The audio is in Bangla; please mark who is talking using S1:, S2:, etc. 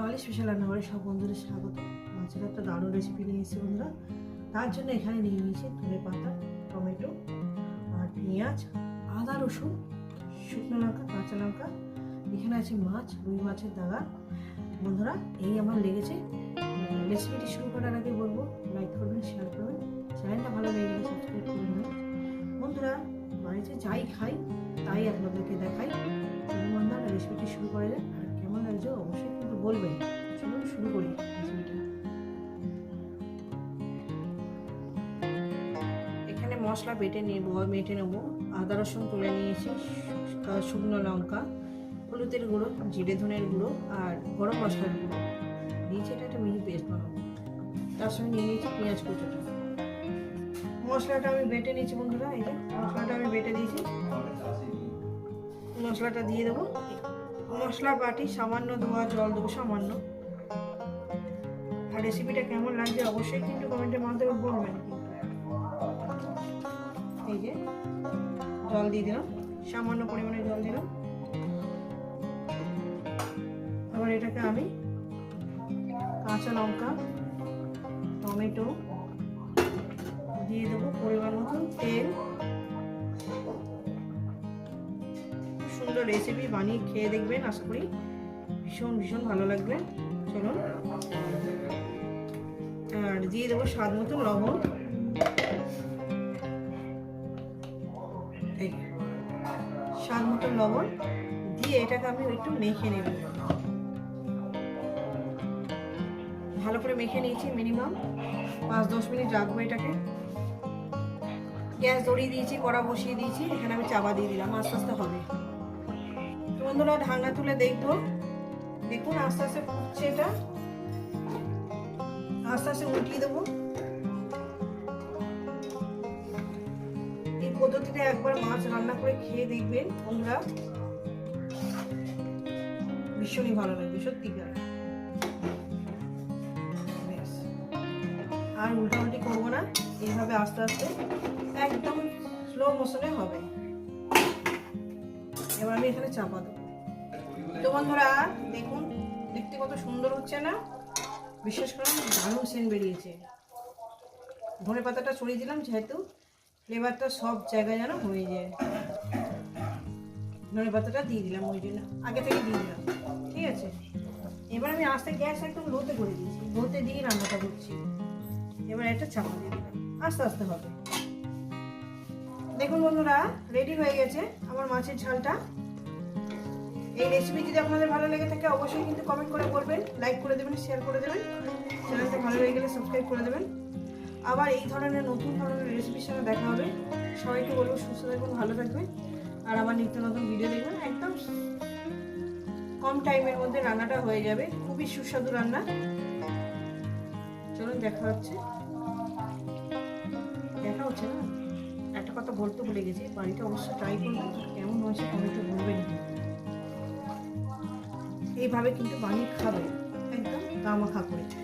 S1: বাঙালি স্পেশাল রান্নাঘরে সব বন্ধুদের স্বাগত। মাছের একটা দারুণ রেসিপি নিয়ে এসেছি বন্ধুরা। তার জন্য এখানে নিয়ে নিয়েছি ধনে পাতা, টমেটো আর পেঁয়াজ, আদা, রসুন, শুকনো লঙ্কা, কাঁচা লঙ্কা। এখানে আছে মাছ, রুই মাছের দাগা। বন্ধুরা, এই আমার লেগেছে। রেসিপিটি শুরু করার আগে বলব লাইক বলবেন? চলুন শুরু করি এখানে মশলা বেটে নেব মেটে নেব। আদা রসুন তুলে নিয়েছি শুকনো লঙ্কা, হলুদের গুঁড়ো, জিরে ধনের গুঁড়ো আর গরম মশলার গুঁড়ো। দিয়েছি এটা একটা মিহি পেস্ট বানাবো। তার সঙ্গে নিয়ে নিয়েছি পেঁয়াজ কুচোটা। মশলাটা আমি বেটে নিয়েছি বন্ধুরা, এই যে মশলাটা আমি বেটে দিয়েছি। মশলাটা দিয়ে দেবো। মশলা বাটি সামান্য ধোয়া, জল দেবো সামান্য। আর রেসিপিটা কেমন লাগছে অবশ্যই কিন্তু কমেন্টের মাধ্যমে বলবেন। এই যে, জল দিয়ে দিলাম, সামান্য পরিমাণে জল দিলাম। এবার এটাকে আমি কাঁচা লঙ্কা, টমেটো দিয়ে দেবো পরিমাণ মতন, তেল সুন্দর রেসিপি বানিয়ে খেয়ে দেখবেন, আশা করি। ভীষণ ভীষণ ভালো লাগবে। চলুন। আর দিয়ে দেবো স্বাদ মতো লবণ। স্বাদ মতো লবণ। দিয়ে এটাকে আমি একটু মেখে নেব। ভালো করে মেখে নিয়েছি মিনিমাম। পাঁচ, দশ মিনিট রাখব এটাকে। গ্যাস ধরিয়ে দিয়েছি, কড়া বসিয়ে দিয়েছি। এখানে আমি চাপা দিয়ে দিলাম। আস্তে আস্তে হবে। বন্ধুরা ঢাকনা তুলে দেখব। দেখুন, আস্তে আস্তে ফুটছে এটা। আস্তে আস্তে উল্টিয়ে দেবো। এই পদ্ধতিতে একবার মাছ রান্না করে খেয়ে দেখবেন বন্ধুরা। ভীষণই ভালো লাগবে সত্যিকার। আর উল্টাউল্টি করব না, এইভাবে আস্তে আস্তে একদম স্লো মোশনে হবে। এবার আমি এখানে চাপা দেবো। তো বন্ধুরা, দেখুন, দেখতে কত সুন্দর হচ্ছে না? বিশেষ করে দারুণ সেন বেরিয়েছে। ধনে পাতাটা ছড়িয়ে দিলাম, যেহেতু ফ্লেভারটা সব জায়গায় যেন হয়ে যায়। ধনে পাতাটা দিয়ে দিলাম ওই জন্য, আগে থেকে দিয়ে দিলাম, ঠিক আছে? এবার আমি আস্তে, গ্যাস একদম লোতে করে দিয়েছি, লোতে দিয়ে রান্নাটা করছি। এবার একটা চাপা দিয়ে দিলাম, আস্তে আস্তে হবে। দেখুন বন্ধুরা রেডি হয়ে গেছে আমার মাছের ঝালটা। এই রেসিপি যদি আপনাদের ভালো লেগে থাকে, অবশ্যই কিন্তু কমেন্ট করে বলবেন লাইক করে দেবেন শেয়ার করে দেবেন। চ্যানেলটা ভালো লেগে গেলে সাবস্ক্রাইব করে দেবেন। আবার এই ধরনের নতুন ধরনের রেসিপির সঙ্গে দেখা হবে। সবাইকে বলব সুস্থ থাকবেন ভালো থাকবেন। আর আমার নিত্য নতুন ভিডিও দেখবেন, একদম কম টাইমের মধ্যে রান্নাটা হয়ে যাবে। খুবই সুস্বাদু রান্না। চলুন, দেখা হচ্ছে। দেখা হচ্ছে না? একটা কথা বলতে ভুলে গেছি, বাড়িতে অবশ্যই ট্রাই করবেন, কেমন হয়েছে কমেন্টে বলবেন। এইভাবে কিন্তু বানিয়ে খাবে। একদম গামাখা করে।